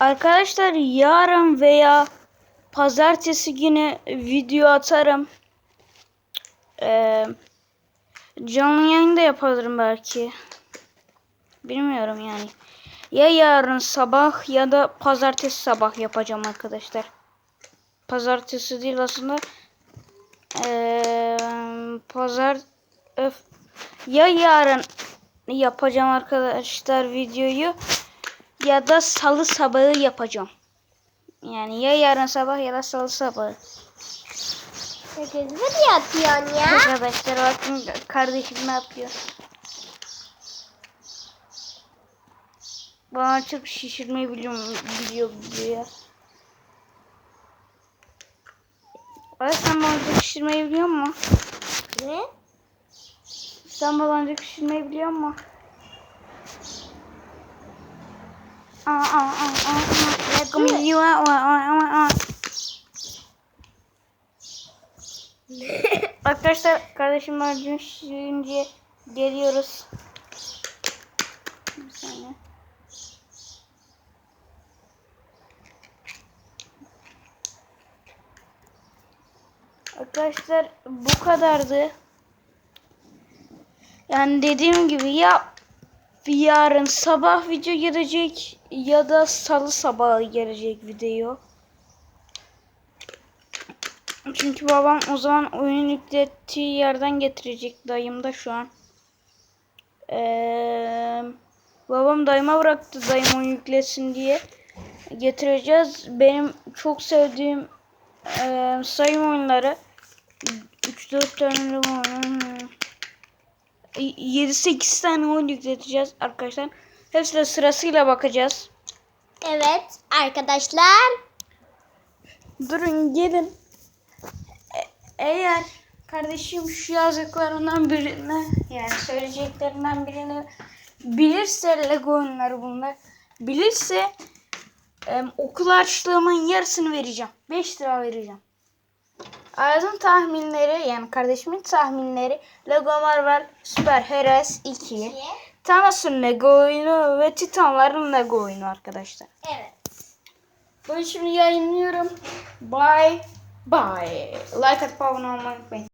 Arkadaşlar yarın veya pazartesi günü video atarım. Ee, canlı yayın da yapabilirim belki. Bilmiyorum yani. Ya yarın sabah ya da pazartesi sabah yapacağım arkadaşlar. Pazartesi değil aslında. Ee, pazar öf. ya yarın yapacağım arkadaşlar videoyu ya da salı sabahı yapacağım. Yani ya yarın sabah ya da salı sabahı. Herkes ne yapıyorsun ya? Arkadaşlar bakın kardeşim ne yapıyor. Bana çok şişirmeyi biliyorum, biliyor biliyor ya. Ay sen baloncuk şişirmeyi biliyor musun? Ne? Sen baloncuk şişirmeyi biliyor musun? Aa aa aa aa aa aa aa. Arkadaşlar kardeşim şişirince geliyoruz. Bir saniye. Arkadaşlar bu kadardı. Yani dediğim gibi ya yarın sabah video gelecek ya da salı sabahı gelecek video. Çünkü babam o zaman oyun yüklettiği yerden getirecek dayım da şu an. Ee, babam dayıma bıraktı dayım oyun yüklesin diye. Getireceğiz. Benim çok sevdiğim e, sayım oyunları 3-4 tane oyun 7-8 tane oyun yükleteceğiz arkadaşlar. Hepsine sırasıyla bakacağız. Evet arkadaşlar. Durun gelin. E- eğer kardeşim şu yazdıklarından birini yani söyleyeceklerinden birini bilirse Lego oyunları bunlar. Bilirse e, okul harçlığımın yarısını vereceğim. 5 lira vereceğim. Ayaz'ın tahminleri yani kardeşimin tahminleri Lego Marvel Super Heroes 2. Thanos'un Lego oyunu ve Titanların Lego oyunu arkadaşlar. Evet. Bunu şimdi yayınlıyorum. Bye bye. Like atıp abone unutmayın.